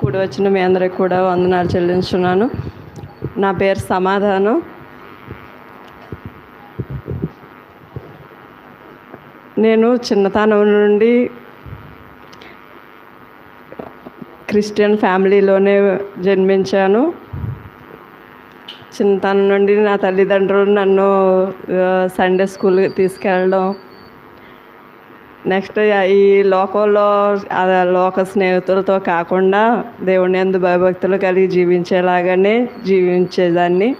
కూడి వచ్చిన మీ అందరికి కూడా వందనాలు చెల్లించున్నాను నా పేరు సమాధానం. నేను చిన్నతనం నుండి క్రిస్టియన్ ఫ్యామిలీలోనే జన్మించాను. చిన్నతనం నుండి నా తల్లిదండ్రులు నన్ను సండే స్కూల్కి తీసుకెళ్ళడం నెక్స్ట్ ఈ లోకంలో ఆ లోక స్నేహితులతో కాకుండా దేవుని ఎందు భయభక్తులు కలిగి జీవించేలాగానే జీవించేదాన్ని.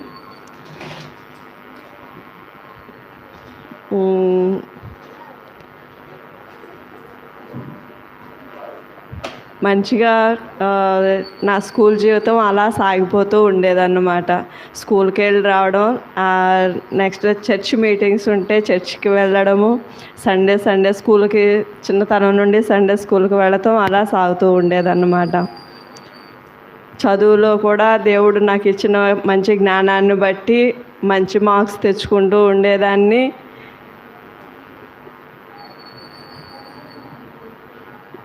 మంచిగా నా స్కూల్ జీవితం అలా సాగిపోతూ ఉండేదన్నమాట. స్కూల్కి వెళ్ళి రావడం నెక్స్ట్ చర్చ్ మీటింగ్స్ ఉంటే చర్చ్కి వెళ్ళడము సండే సండే స్కూల్కి చిన్నతనం నుండి సండే స్కూల్కి వెళ్ళటం అలా సాగుతూ ఉండేదన్నమాట. చదువులో కూడా దేవుడు నాకు ఇచ్చిన మంచి జ్ఞానాన్ని బట్టి మంచి మార్క్స్ తెచ్చుకుంటూ ఉండేదాన్ని.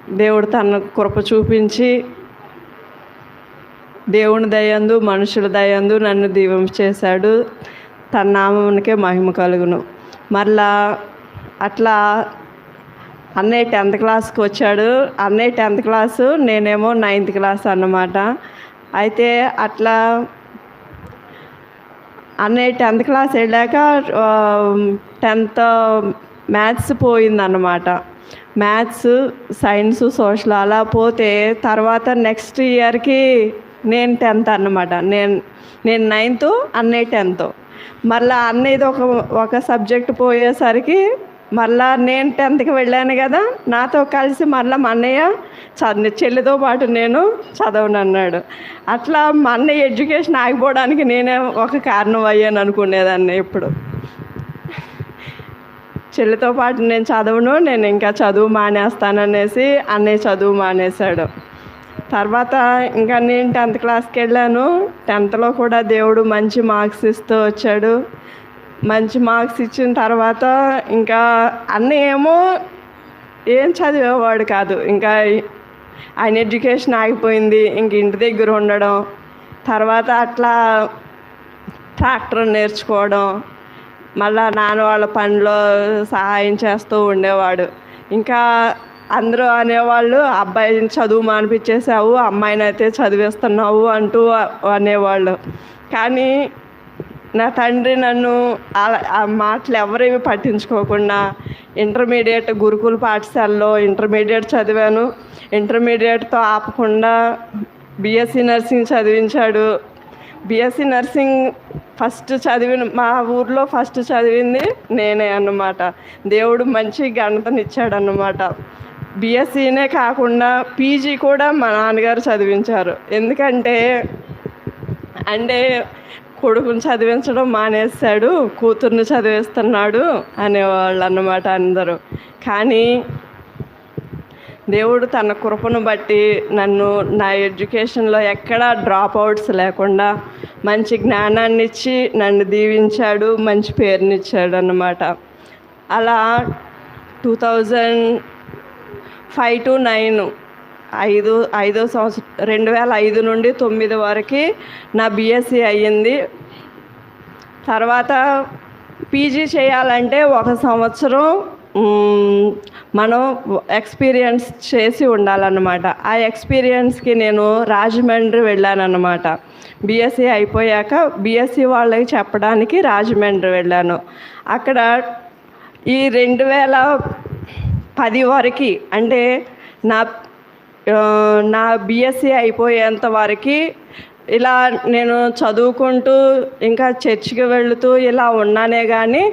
దేవుడు తన కృప చూపించి దేవుని దయందు మనుషుల దయందు నన్ను దీవం చేశాడు. తన నామమునికే మహిమ కలుగును. మరలా అట్లా అన్నయ్య టెన్త్ క్లాస్కి వచ్చాడు. అన్నయ్య టెన్త్ క్లాసు నేనేమో నైన్త్ క్లాస్ అన్నమాట. అయితే అట్లా అన్నయ్య టెన్త్ క్లాస్ వెళ్ళాక టెన్త్ మ్యాథ్స్ పోయిందన్నమాట. మ్యాథ్స్ సైన్స్ సోషల్ అలా పోతే తర్వాత నెక్స్ట్ ఇయర్కి నేను టెన్త్ అన్నమాట. నేను నేను నైన్త్ అన్నయ్య టెన్త్ మళ్ళీ అన్నయ్యది ఒక ఒక సబ్జెక్ట్ పోయేసరికి మళ్ళా నేను టెన్త్కి వెళ్ళాను కదా నాతో కలిసి మళ్ళీ మా అన్నయ్య చదివి చెల్లితో పాటు నేను చదవను అన్నాడు. అట్లా మా అన్నయ్య ఎడ్యుకేషన్ ఆగిపోవడానికి నేనే ఒక కారణం అయ్యాను అనుకునేదాన్ని ఇప్పుడు చెల్లితో పాటు నేను చదవను నేను ఇంకా చదువు మానేస్తాననేసి అన్నయ్య చదువు మానేశాడు. తర్వాత ఇంకా నేను టెన్త్ క్లాస్కి వెళ్ళాను. టెన్త్లో కూడా దేవుడు మంచి మార్క్స్ ఇస్తూ వచ్చాడు. మంచి మార్క్స్ ఇచ్చిన తర్వాత ఇంకా అన్నయ్య ఏమో ఏం చదివేవాడు కాదు. ఇంకా ఆయన ఎడ్యుకేషన్ ఆగిపోయింది ఇంక ఇంటి దగ్గర ఉండడం తర్వాత అట్లా ట్రాక్టర్ నేర్చుకోవడం మళ్ళా నాన్న వాళ్ళ పనిలో సహాయం చేస్తూ ఉండేవాడు. ఇంకా అందరూ అనేవాళ్ళు అబ్బాయిని చదువు మానిపించేసావు అమ్మాయిని అయితే చదివేస్తున్నావు అంటూ అనేవాళ్ళు. కానీ నా తండ్రి నన్ను అలా ఆ మాటలు ఎవరేమి పట్టించుకోకుండా ఇంటర్మీడియట్ గురుకుల పాఠశాలలో ఇంటర్మీడియట్ చదివాను. ఇంటర్మీడియట్తో ఆపకుండా బీఎస్సీ నర్సింగ్ చదివించాడు. బీఎస్సీ నర్సింగ్ ఫస్ట్ చదివిన మా ఊర్లో ఫస్ట్ చదివింది నేనే అన్నమాట. దేవుడు మంచి ఘనతనిచ్చాడన్నమాట. బీఎస్సీనే కాకుండా పీజీ కూడా మా నాన్నగారు చదివించారు. ఎందుకంటే అంటే కొడుకుని చదివించడం మానేస్తాడు కూతుర్ని చదివిస్తున్నాడు అనేవాళ్ళు అన్నమాట అందరూ. కానీ దేవుడు తన కృపను బట్టి నన్ను నా ఎడ్యుకేషన్లో ఎక్కడా డ్రాప్ అవుట్స్ లేకుండా మంచి జ్ఞానాన్ని ఇచ్చి నన్ను దీవించాడు మంచి పేరునిచ్చాడు అన్నమాట. అలా two thousand five to nine ఐదు ఐదో సంవత్సరం రెండు వేల ఐదు నుండి తొమ్మిది వరకు నా బీఎస్సీ అయ్యింది. తర్వాత పీజీ చేయాలంటే ఒక సంవత్సరం మనం ఎక్స్పీరియన్స్ చేసి ఉండాలన్నమాట. ఆ ఎక్స్పీరియన్స్కి నేను రాజమండ్రి వెళ్ళానన్నమాట. బీఎస్సీ అయిపోయాక బీఎస్సీ వాళ్ళకి చెప్పడానికి రాజమండ్రి వెళ్ళాను. అక్కడ ఈ రెండు వేల పది వరకు అంటే నా నా బీఎస్సీ అయిపోయేంత వరకు ఇలా నేను చదువుకుంటూ ఇంకా చర్చికి వెళుతూ ఇలా ఉన్నానే కానీ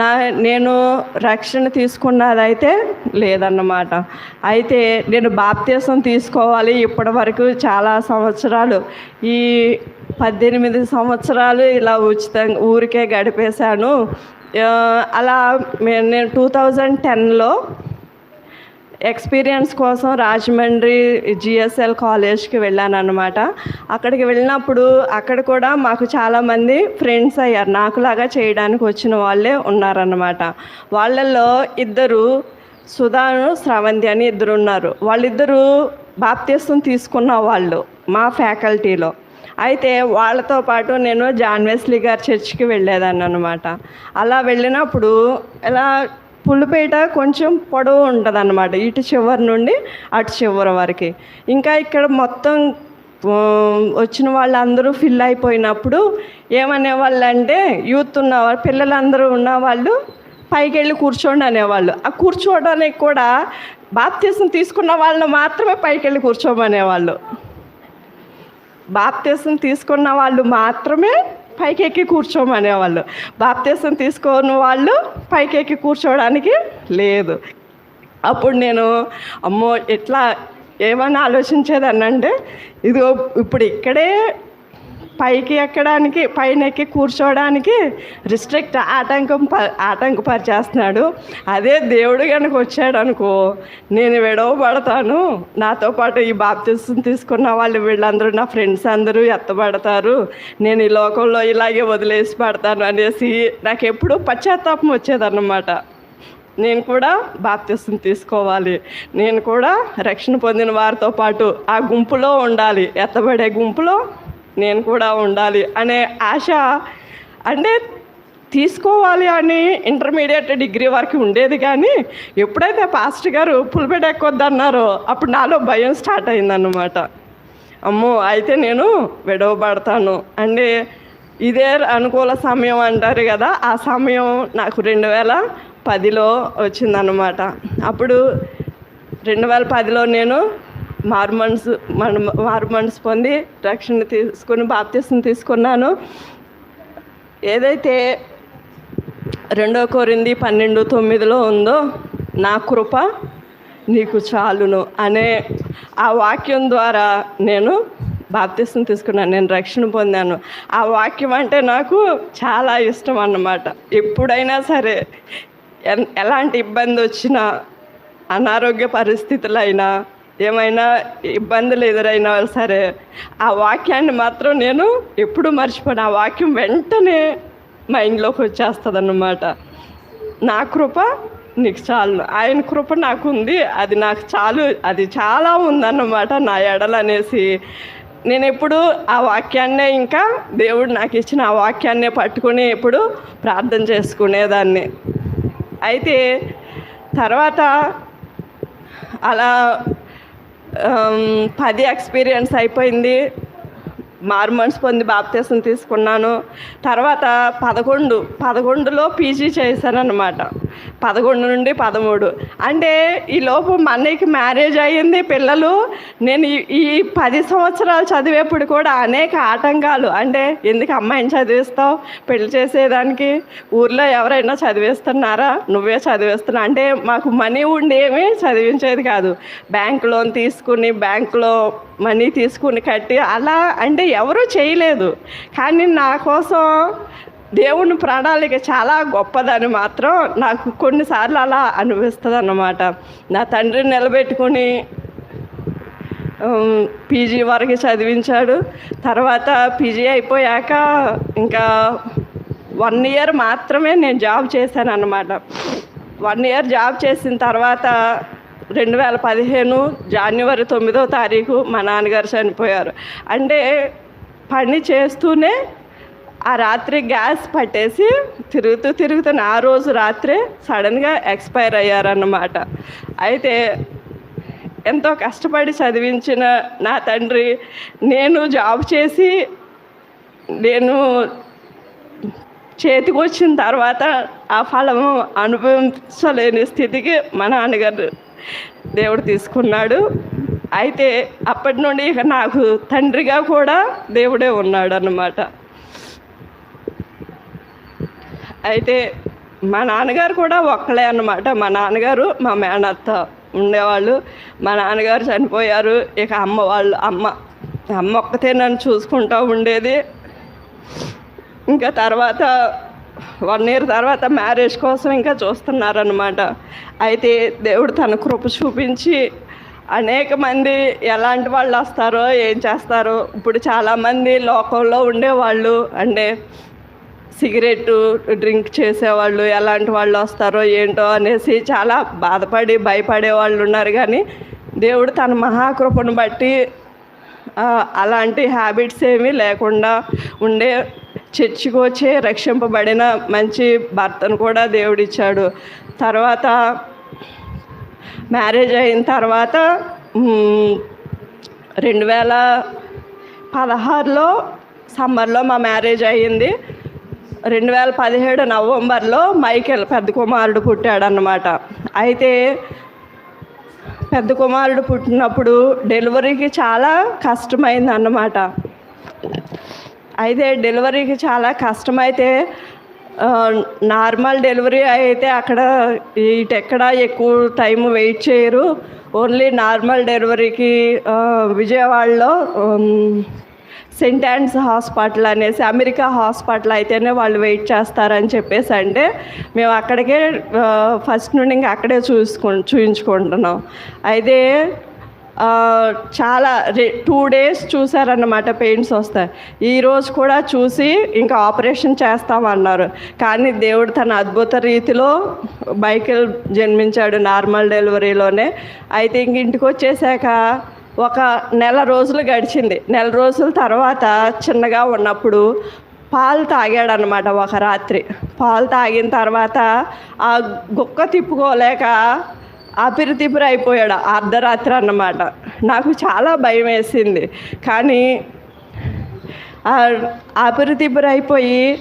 నా నేను రక్షణ తీసుకున్నదైతే లేదన్నమాట. అయితే నేను బాప్తీసం తీసుకోవాలి ఇప్పటి వరకు చాలా సంవత్సరాలు. ఈ పద్దెనిమిది సంవత్సరాలు ఇలా ఉచితంగా ఊరికే గడిపేశాను. అలా నేను టూ థౌజండ్ టెన్లో ఎక్స్పీరియన్స్ కోసం రాజమండ్రి జిఎస్ఎల్ కాలేజ్కి వెళ్ళాను అనమాట అక్కడికి వెళ్ళినప్పుడు అక్కడ కూడా మాకు చాలామంది ఫ్రెండ్స్ అయ్యారు. నాకులాగా చేయడానికి వచ్చిన వాళ్ళే ఉన్నారన్నమాట. వాళ్ళల్లో ఇద్దరు సుధాను స్రవంతి అని ఇద్దరు ఉన్నారు. వాళ్ళిద్దరూ బాప్తీసం తీసుకున్న వాళ్ళు మా ఫ్యాకల్టీలో. అయితే వాళ్ళతో పాటు నేను జాన్వెస్లీ గారి చర్చికి వెళ్ళేదాన్ని అనమాట అలా వెళ్ళినప్పుడు ఇలా పులిపేట కొంచెం పొడవు ఉంటుంది అన్నమాట ఇటు చివరి నుండి అటు చివరి వరకు. ఇంకా ఇక్కడ మొత్తం వచ్చిన వాళ్ళందరూ ఫిల్ అయిపోయినప్పుడు ఏమనేవాళ్ళు అంటే యూత్ ఉన్నవాళ్ళు పిల్లలందరూ ఉన్నవాళ్ళు పైకి వెళ్ళి కూర్చోండి అనేవాళ్ళు. ఆ కూర్చోవడానికి కూడా బాప్తీసం తీసుకున్న వాళ్ళని మాత్రమే పైకి వెళ్ళి కూర్చోమనేవాళ్ళు. బాప్తీసం తీసుకున్న వాళ్ళు మాత్రమే పైకెక్కి కూర్చోమనేవాళ్ళు బాప్తీసం తీసుకోని వాళ్ళు పైకెక్కి కూర్చోవడానికి లేదు. అప్పుడు నేను అమ్మో ఎట్లా ఏమని ఆలోచించేదాన్ని అంటే ఇదిగో ఇప్పుడు ఇక్కడే పైకి ఎక్కడానికి పైన ఎక్కి కూర్చోవడానికి రిస్ట్రిక్ట్ ఆటంకం ప ఆటంకపరిచేస్తున్నాడు. అదే దేవుడు కనుక వచ్చాడు అనుకో నేను విడవబడతాను. నాతో పాటు ఈ బాప్తిసం తీసుకున్న వాళ్ళు వీళ్ళందరూ నా ఫ్రెండ్స్ అందరూ ఎత్తబడతారు. నేను ఈ లోకంలో ఇలాగే వదిలేసి పడతాను అనేసి నాకు ఎప్పుడూ పశ్చాత్తాపం వచ్చేదన్నమాట. నేను కూడా బాప్తిసం తీసుకోవాలి. నేను కూడా రక్షణ పొందిన వారితో పాటు ఆ గుంపులో ఉండాలి. ఎత్తబడే గుంపులో నేను కూడా ఉండాలి అనే ఆశ అంటే తీసుకోవాలి అని ఇంటర్మీడియట్ డిగ్రీ వరకు ఉండేది కానీ ఎప్పుడైతే పాస్టర్ గారు పులిపెట్ ఎక్కొద్దన్నారో అప్పుడు నాలో భయం స్టార్ట్ అయిందన్నమాట. అమ్మో అయితే నేను విడవబడతాను. అంటే ఇదే అనుకూల సమయం అంటారు కదా ఆ సమయం నాకు రెండు వేల పదిలో వచ్చిందన్నమాట. అప్పుడు రెండు వేల పదిలో నేను మార్మన్స్ మన మార్మన్స్ పొంది రక్షణ తీసుకుని బాప్తీసం తీసుకున్నాను. ఏదైతే రెండో కోరింది పన్నెండు తొమ్మిదిలో ఉందో నా కృప నీకు చాలును అనే ఆ వాక్యం ద్వారా నేను బాప్తీసం తీసుకున్నాను నేను రక్షణ పొందాను. ఆ వాక్యం అంటే నాకు చాలా ఇష్టం అన్నమాట. ఎప్పుడైనా సరే ఎన్- ఎలాంటి ఇబ్బంది వచ్చినా అనారోగ్య పరిస్థితులైనా ఏమైనా ఇబ్బందులు ఎదురైనా సరే ఆ వాక్యాన్ని మాత్రం నేను ఎప్పుడు మర్చిపోను. ఆ వాక్యం వెంటనే మైండ్లోకి వచ్చేస్తుంది అన్నమాట నా కృప నీకు చాలు. ఆయన కృప నాకు ఉంది. అది నాకు చాలు. అది చాలా ఉందన్నమాట నా ఎడలు అనేసి నేను ఎప్పుడు ఆ వాక్యాన్నే ఇంకా దేవుడు నాకు ఇచ్చిన ఆ వాక్యాన్నే పట్టుకుని ఎప్పుడు ప్రార్థన చేసుకునేదాన్ని. అయితే తర్వాత అలా పది ఎక్స్పీరియన్స్ అయిపోయింది. మారు మనసు పొంది బాప్తీసం తీసుకున్నాను. తర్వాత పదకొండు పదకొండులో పీజీ చేశాను అనమాట పదకొండు నుండి పదమూడు. అంటే ఈ లోపు మన్నయ్యకి మ్యారేజ్ అయ్యింది పిల్లలు. నేను ఈ- పది సంవత్సరాలు చదివేప్పుడు కూడా అనేక ఆటంకాలు. అంటే ఎందుకు అమ్మాయిని చదివిస్తావు? పెళ్ళి చేసేదానికి? ఊర్లో ఎవరైనా చదివిస్తున్నారా? నువ్వే చదివిస్తున్నా. అంటే మాకు మనీ ఉండి ఏమీ చదివించేది కాదు. బ్యాంక్ లోన్ తీసుకుని బ్యాంకులో మనీ తీసుకుని కట్టి అలా అంటే ఎవరూ చేయలేదు. కానీ నా కోసం దేవుని ప్రణాళిక చాలా గొప్పదని మాత్రం నాకు కొన్నిసార్లు అలా అనిపిస్తుంది అన్నమాట నా తండ్రిని నిలబెట్టుకుని పీజీ వరకు చదివించాడు. తర్వాత పీజీ అయిపోయాక ఇంకా వన్ ఇయర్ మాత్రమే నేను జాబ్ చేశాను అన్నమాట వన్ ఇయర్ జాబ్ చేసిన తర్వాత రెండు వేల పదిహేను జనవరి తొమ్మిదో తారీఖు మా నాన్నగారు చనిపోయారు. అంటే పని చేస్తూనే ఆ రాత్రి గ్యాస్ పట్టేసి తిరుగుతూ తిరుగుతున్న ఆ రోజు రాత్రే సడన్గా ఎక్స్పైర్ అయ్యారన్నమాట. అయితే ఎంతో కష్టపడి చదివించిన నా తండ్రి నేను జాబ్ చేసి నేను చేతికి వచ్చిన తర్వాత ఆ ఫలము అనుభవించలేని స్థితికి మా నాన్నగారు దేవుడు తీసుకున్నాడు. అయితే అప్పటి నుండి ఇక నాకు తండ్రిగా కూడా దేవుడే ఉన్నాడు అన్నమాట అయితే మా నాన్నగారు కూడా ఒక్కలే అన్నమాట. మా నాన్నగారు మా మేనత్త ఉండేవాళ్ళు. మా నాన్నగారు చనిపోయారు. ఇక అమ్మ వాళ్ళు అమ్మ అమ్మ ఒక్కతే నన్ను చూసుకుంటూ ఉండేది. ఇంకా తర్వాత వన్ ఇయర్ తర్వాత మ్యారేజ్ కోసం ఇంకా చూస్తున్నారనమాట అయితే దేవుడు తన కృప చూపించి అనేక మంది ఎలాంటి వాళ్ళు వస్తారో ఏం చేస్తారో. ఇప్పుడు చాలామంది లోకంలో ఉండేవాళ్ళు. అంటే సిగరెట్ డ్రింక్ చేసేవాళ్ళు ఎలాంటి వాళ్ళు వస్తారో ఏంటో అనేసి చాలా బాధపడి భయపడే వాళ్ళు ఉన్నారు. కానీ దేవుడు తన మహాకృపను బట్టి అలాంటి హ్యాబిట్స్ ఏమీ లేకుండా ఉండే చర్చికి వచ్చే రక్షింపబడిన మంచి భర్తను కూడా దేవుడిచ్చాడు తర్వాత మ్యారేజ్ అయిన తర్వాత రెండు వేల పదహారులో సమ్మర్లో మా మ్యారేజ్ అయ్యింది. రెండు వేల పదిహేడు నవంబర్లో మైకేల్ పెద్ద కుమారుడు పుట్టాడనమాట అయితే పెద్ద కుమారుడు పుట్టినప్పుడు డెలివరీకి చాలా కష్టమైంది అన్నమాట అయితే డెలివరీకి చాలా కష్టమైతే నార్మల్ డెలివరీ అయితే అక్కడ ఇటెక్కడ ఎక్కువ టైం వెయిట్ చేయరు. ఓన్లీ నార్మల్ డెలివరీకి విజయవాడలో సెంటాన్స్ హాస్పిటల్ అనేసి అమెరికా హాస్పిటల్ అయితేనే వాళ్ళు వెయిట్ చేస్తారని చెప్పేసి అంటే మేము అక్కడికే ఫస్ట్ నుండి ఇంకా అక్కడే చూసుకు చూయించుకుంటున్నాం. అయితే చాలా టూ డేస్ చూసారన్నమాట పెయిన్స్ వస్తాయి. ఈరోజు కూడా చూసి ఇంకా ఆపరేషన్ చేస్తామన్నారు. కానీ దేవుడు తన అద్భుత రీతిలో బైకిల్ జన్మించాడు నార్మల్ డెలివరీలోనే. అయితే ఇంక ఇంటికి వచ్చేసాక ఒక నెల రోజులు గడిచింది. నెల రోజుల తర్వాత చిన్నగా ఉన్నప్పుడు పాలు తాగాడనమాట ఒక రాత్రి. పాలు తాగిన తర్వాత ఆ గుక్క తిప్పుకోలేక అపిరితిపిరి అయిపోయాడు అర్ధరాత్రి అన్నమాట. నాకు చాలా భయం వేసింది. కానీ అపిరితిపిరి అయిపోయి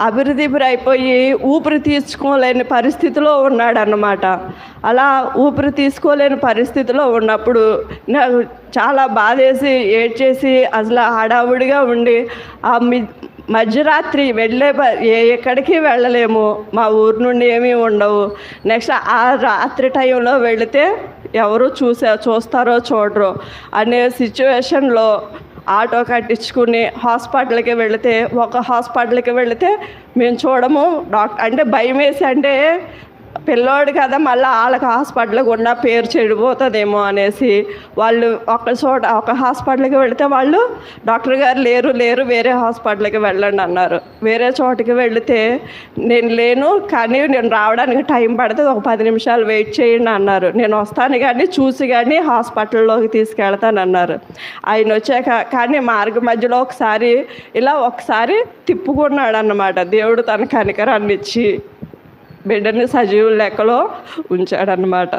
అభివృద్ధి అయిపోయి ఊపిరి తీసుకోలేని పరిస్థితిలో ఉన్నాడన్నమాట. అలా ఊపిరి తీసుకోలేని పరిస్థితిలో ఉన్నప్పుడు నాకు చాలా బాధేసి ఏడ్చేసి అసలు హడావుడిగా ఉండి ఆ మి మధ్యరాత్రి వెళ్ళే ఏ ఎక్కడికి వెళ్ళలేము. మా ఊరు నుండి ఏమీ ఉండవు. నెక్స్ట్ ఆ రాత్రి టైంలో వెళితే ఎవరు చూసే చూస్తారో చూడరు. అనే సిచ్యువేషన్లో ఆటో కట్టించుకుని హాస్పిటల్కి వెళితే ఒక హాస్పిటల్కి వెళితే మేము చూడము. డాక్టర్ అంటే భయం వేసి అంటే పిల్లోడు కదా మళ్ళీ వాళ్ళకి హాస్పిటల్కి ఉన్న పేరు చెడిపోతుందేమో అనేసి వాళ్ళు ఒక చోట ఒక హాస్పిటల్కి వెళితే వాళ్ళు డాక్టర్ గారు లేరు లేరు వేరే హాస్పిటల్కి వెళ్ళండి అన్నారు. వేరే చోటకి వెళితే నేను లేను కానీ నేను రావడానికి టైం పడితే ఒక పది నిమిషాలు వెయిట్ చేయండి అన్నారు. నేను వస్తాను కానీ చూసి కానీ హాస్పిటల్లోకి తీసుకెళ్తానన్నారు ఆయన వచ్చాక కానీ మార్గ మధ్యలో ఒకసారి ఇలా ఒకసారి తిప్పుకున్నాడు అన్నమాట దేవుడు తన కనికరాన్ని ఇచ్చి. బిడ్డని సజీవ లెక్కలో ఉంచాడనమాట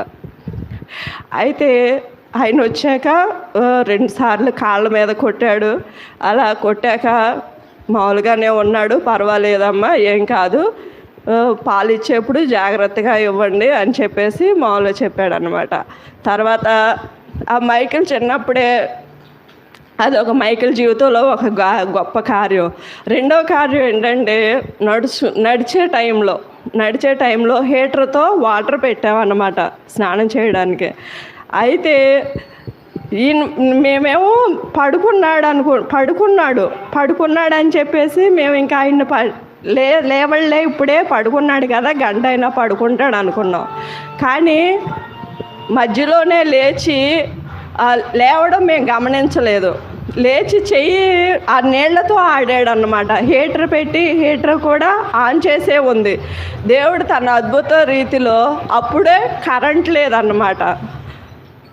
అయితే ఆయన వచ్చాక రెండుసార్లు కాళ్ళ మీద కొట్టాడు. అలా కొట్టాక మామూలుగానే ఉన్నాడు పర్వాలేదమ్మా ఏం కాదు. పాలు ఇచ్చేప్పుడు జాగ్రత్తగా ఇవ్వండి అని చెప్పేసి మామూలుగా చెప్పాడనమాట తర్వాత ఆ మైకిల్ చిన్నప్పుడే అది ఒక మైకిల్ జీవితంలో ఒక గొప్ప కార్యం. రెండవ కార్యం ఏంటంటే నడుచు నడిచే టైంలో నడిచే టైంలో హీటర్తో వాటర్ పెట్టామన్నమాట స్నానం చేయడానికి. అయితే ఈయన మేమేమో పడుకున్నాడు అనుకో పడుకున్నాడు పడుకున్నాడు అని చెప్పేసి మేము ఇంకా ఆయన ప లే లేవళ్ళే ఇప్పుడే పడుకున్నాడు కదా గంట అయినా పడుకుంటాడు అనుకున్నాం. కానీ మధ్యలోనే లేచి లేవడం మేము గమనించలేదు. లేచి చెయ్యి ఆ నీళ్ళతో ఆడాడు అన్నమాట హీటర్ పెట్టి హీటర్ కూడా ఆన్ చేసే ఉంది. దేవుడు తన అద్భుత రీతిలో అప్పుడే కరెంట్ లేదన్నమాట.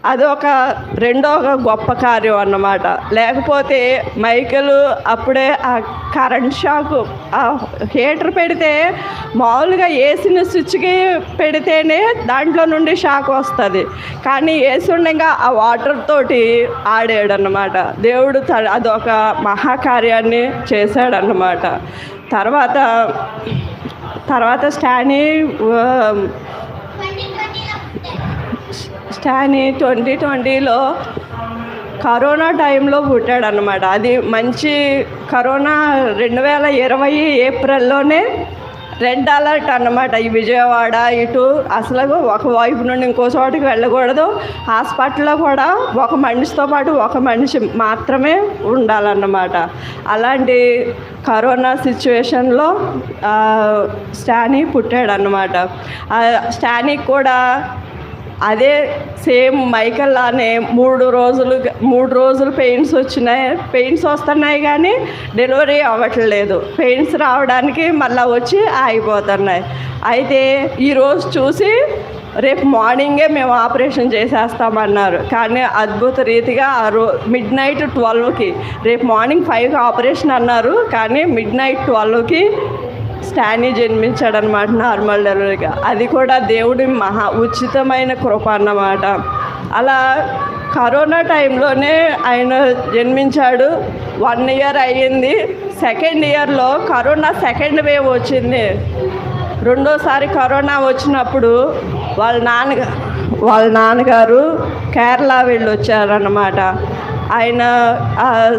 అది ఒక రెండో ఒక గొప్ప కార్యం అన్నమాట. లేకపోతే మైకలు అప్పుడే ఆ కరెంట్ షాక్ ఆ హీటర్ పెడితే మామూలుగా వేసిన స్విచ్కి పెడితేనే దాంట్లో నుండి షాక్ వస్తుంది. కానీ వేసి ఉండగా ఆ వాటర్ తోటి ఆడాడు అన్నమాట దేవుడు త- అదొక మహాకార్యాన్ని చేశాడన్నమాట. తర్వాత తర్వాత స్టానీ ఆ, స్టానీ ట్వంటీ ట్వంటీలో కరోనా టైంలో పుట్టాడు అనమాట అది మంచి కరోనా రెండు వేల ఇరవై ఏప్రిల్లోనే రెడ్ అలర్ట్ అన్నమాట ఈ విజయవాడ ఇటు. అసలు ఒక వైపు నుండి ఇంకో చోటికి వెళ్ళకూడదు. హాస్పిటల్లో కూడా ఒక మనిషితో పాటు ఒక మనిషి మాత్రమే ఉండాలన్నమాట. అలాంటి కరోనా సిచ్యువేషన్లో స్టానీ పుట్టాడు అన్నమాట కూడా అదే సేమ్ మైకల్ లానే మూడు రోజులు మూడు రోజులు పెయిన్స్ వచ్చినాయి. పెయిన్స్ వస్తున్నాయి కానీ డెలివరీ అవ్వట్లేదు. పెయిన్స్ రావడానికి మళ్ళీ వచ్చి ఆగిపోతున్నాయి. అయితే ఈరోజు చూసి రేపు మార్నింగే మేము ఆపరేషన్ చేసేస్తామన్నారు. కానీ అద్భుత రీతిగా ఆ రో మిడ్ నైట్ ట్వెల్వ్కి రేపు మార్నింగ్ ఫైవ్కి ఆపరేషన్ అన్నారు. కానీ మిడ్ నైట్ ట్వెల్వ్కి స్టానీ జన్మించాడనమాట నార్మల్ డెలివరీగా అది కూడా దేవుడి మహా ఉచితమైన కృప అన్నమాట. అలా కరోనా టైంలోనే ఆయన జన్మించాడు. వన్ ఇయర్ అయ్యింది. సెకండ్ ఇయర్లో కరోనా సెకండ్ వేవ్ వచ్చింది. రెండోసారి కరోనా వచ్చినప్పుడు వాళ్ళ నాన్న వాళ్ళ నాన్నగారు కేరళ వెళ్ళి వచ్చారన్నమాట ఆయన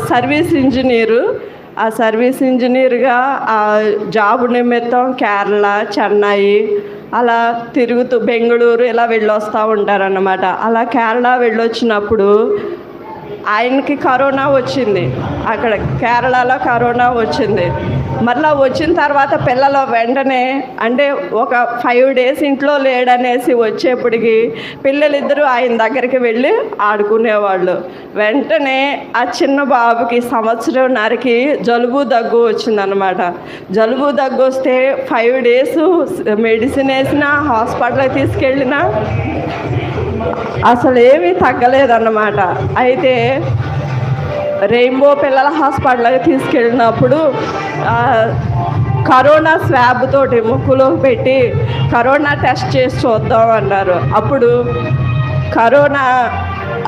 సర్వీస్ ఇంజనీరు ఆ సర్వీస్ ఇంజనీర్గా ఆ జాబ్ నిమిత్తం కేరళ చెన్నై అలా తిరుగుతూ బెంగళూరు ఇలా వెళ్ళొస్తూ ఉంటారన్నమాట. అలా కేరళ వెళ్ళొచ్చినప్పుడు ఆయనకి కరోనా వచ్చింది. అక్కడ కేరళలో కరోనా వచ్చింది. మరలా వచ్చిన తర్వాత పిల్లలు వెంటనే అంటే ఒక ఫైవ్ డేస్ ఇంట్లో లేడనేసి వచ్చేప్పటికి పిల్లలిద్దరూ ఆయన దగ్గరికి వెళ్ళి ఆడుకునేవాళ్ళు. వెంటనే ఆ చిన్న బాబుకి సంవత్సరంన్నరకి జలుబు దగ్గు వచ్చిందనమాట జలుబు దగ్గు వస్తే ఫైవ్ డేస్ మెడిసిన్ వేసినా హాస్పిటల్కి తీసుకెళ్ళినా అసలు ఏమీ తగ్గలేదన్నమాట. అయితే రెయిన్బో పిల్లల హాస్పిటల్కి తీసుకెళ్ళినప్పుడు కరోనా స్వాబ్ తోటి ముక్కులో పెట్టి కరోనా టెస్ట్ చేసి చూద్దాం అన్నారు. అప్పుడు కరోనా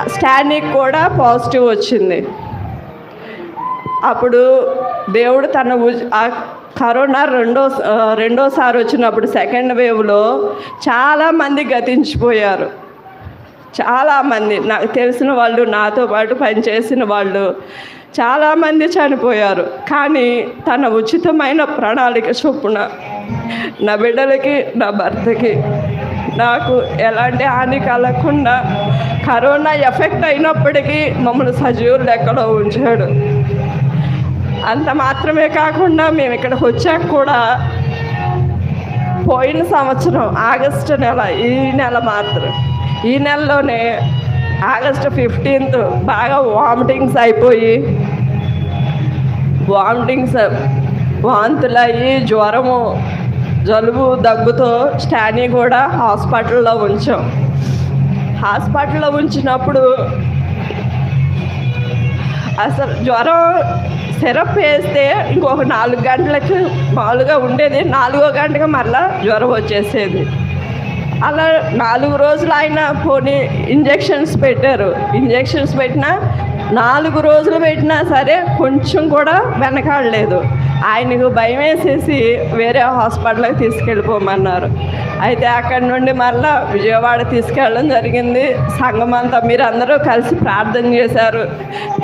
స్టాండింగ్ కూడా పాజిటివ్ వచ్చింది. అప్పుడు దేవుడు తన కరోనా రెండో రెండోసారి వచ్చినప్పుడు సెకండ్ వేవ్లో చాలామంది గతించిపోయారు. చాలామంది నాకు తెలిసిన వాళ్ళు నాతో పాటు పనిచేసిన వాళ్ళు చాలామంది చనిపోయారు. కానీ తన ఉచితమైన ప్రణాళిక చొప్పున నా బిడ్డలకి నా భర్తకి నాకు ఎలాంటి హాని కలగకుండా కరోనా ఎఫెక్ట్ అయినప్పటికీ మమ్మల్ని సజీవులు లెక్కలో ఉంచాడు. అంత మాత్రమే కాకుండా మేము ఇక్కడికి వచ్చాక కూడా పోయిన సంవత్సరం ఆగస్టు నెల ఈ నెల మాత్రం ఈ నెలలోనే ఆగస్టు ఫిఫ్టీన్త్ బాగా వామిటింగ్స్ అయిపోయి వామిటింగ్స్ వాంతులు అయ్యి జ్వరము జలుబు దగ్గుతో స్టానీ కూడా హాస్పిటల్లో ఉంచాం. హాస్పిటల్లో ఉంచినప్పుడు అసలు జ్వరం సిరప్ వేస్తే ఇంకొక నాలుగు గంటలకు మామూలుగా ఉండేది. నాలుగో గంటగా మళ్ళా జ్వరం వచ్చేసేది. అలా నాలుగు రోజులు ఆయన పోనీ ఇంజెక్షన్స్ పెట్టారు. ఇంజెక్షన్స్ పెట్టినా నాలుగు రోజులు పెట్టినా సరే కొంచెం కూడా వెనకాడలేదు. ఆయనకు భయం వేసేసి వేరే హాస్పిటల్కి తీసుకెళ్ళిపోమన్నారు. అయితే అక్కడి నుండి మళ్ళా విజయవాడ తీసుకెళ్ళడం జరిగింది. సంఘం అంతా మీరు అందరూ కలిసి ప్రార్థన చేశారు.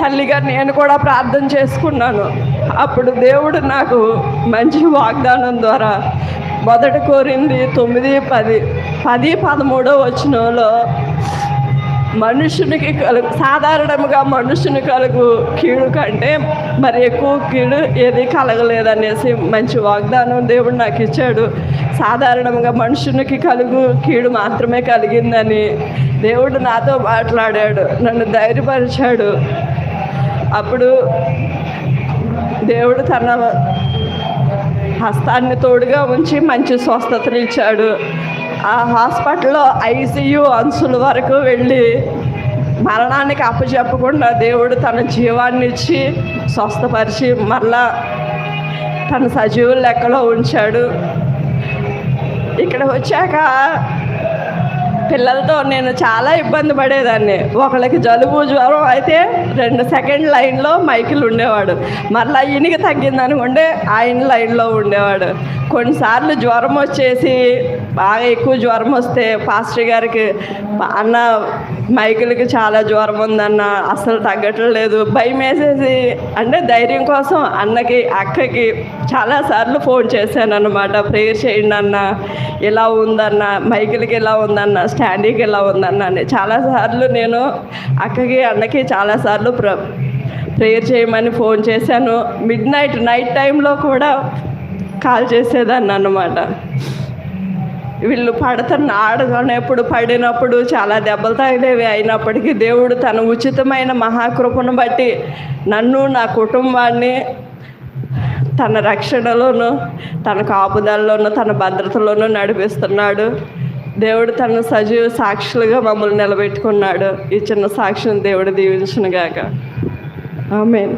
తల్లిగా నేను కూడా ప్రార్థన చేసుకున్నాను. అప్పుడు దేవుడు నాకు మంచి వాగ్దానం ద్వారా మొదట కోరింది తొమ్మిది పది పది పదమూడో వచ్చినలో మనుషునికి కలుగు సాధారణంగా మనుషుని కలుగు కీడు కంటే మరి ఎక్కువ కీడు ఏది కలగలేదనేసి మంచి వాగ్దానం దేవుడు నాకు ఇచ్చాడు. సాధారణంగా మనుషునికి కలుగు కీడు మాత్రమే కలిగిందని దేవుడు నాతో మాట్లాడాడు నన్ను ధైర్యపరిచాడు. అప్పుడు దేవుడు తన హస్తాన్ని తోడుగా ఉంచి మంచి స్వస్థతను ఇచ్చాడు. ఆ హాస్పిటల్లో ఐసీయూ అంశుల వరకు వెళ్ళి మరణానికి అప్పచెప్పకుండా దేవుడు తన జీవాన్ని ఇచ్చి స్వస్థపరిచి మరలా తన సజీవుల లెక్కలో ఉంచాడు. ఇక్కడ వచ్చాక పిల్లలతో నేను చాలా ఇబ్బంది పడేదాన్ని. ఒకళ్ళకి జలుబు జ్వరం అయితే రెండు సెకండ్ లైన్లో మైకిల్ ఉండేవాడు. మరలా ఈయనకి తగ్గిందనుకుంటే ఆయన లైన్లో ఉండేవాడు. కొన్నిసార్లు జ్వరం వచ్చేసి బాగా ఎక్కువ జ్వరం వస్తే పాస్టర్ గారికి అన్న మైకిల్కి చాలా జ్వరం ఉందన్న అస్సలు తగ్గట్లేదు భయం వేసేసి అంటే ధైర్యం కోసం అన్నకి అక్కకి చాలాసార్లు ఫోన్ చేశాను అనమాట ప్రేయర్ చేయండి అన్న ఇలా ఉందన్న మైకిల్కి ఇలా ఉందన్న స్టాండీకి ఇలా ఉందన్నాను. చాలాసార్లు నేను అక్కకి అన్నకి చాలాసార్లు ప్ర ప్రేయర్ చేయమని ఫోన్ చేశాను. మిడ్ నైట్ నైట్ టైంలో కూడా కాల్ చేసేదాన్ని అన్నమాట వీళ్ళు పడుతున్న ఆడుకునేప్పుడు పడినప్పుడు చాలా దెబ్బలు తాగినవి అయినప్పటికీ దేవుడు తన ఉచితమైన మహాకృపను బట్టి నన్ను నా కుటుంబాన్ని తన రక్షణలోను తన కాపుదలలోను తన భద్రతలోనూ నడిపిస్తున్నాడు. దేవుడు తన సజీవ సాక్షులుగా మమ్మల్ని నిలబెట్టుకున్నాడు. ఈ చిన్న సాక్షిని దేవుడు దీవించునుగాక. ఆమెన్.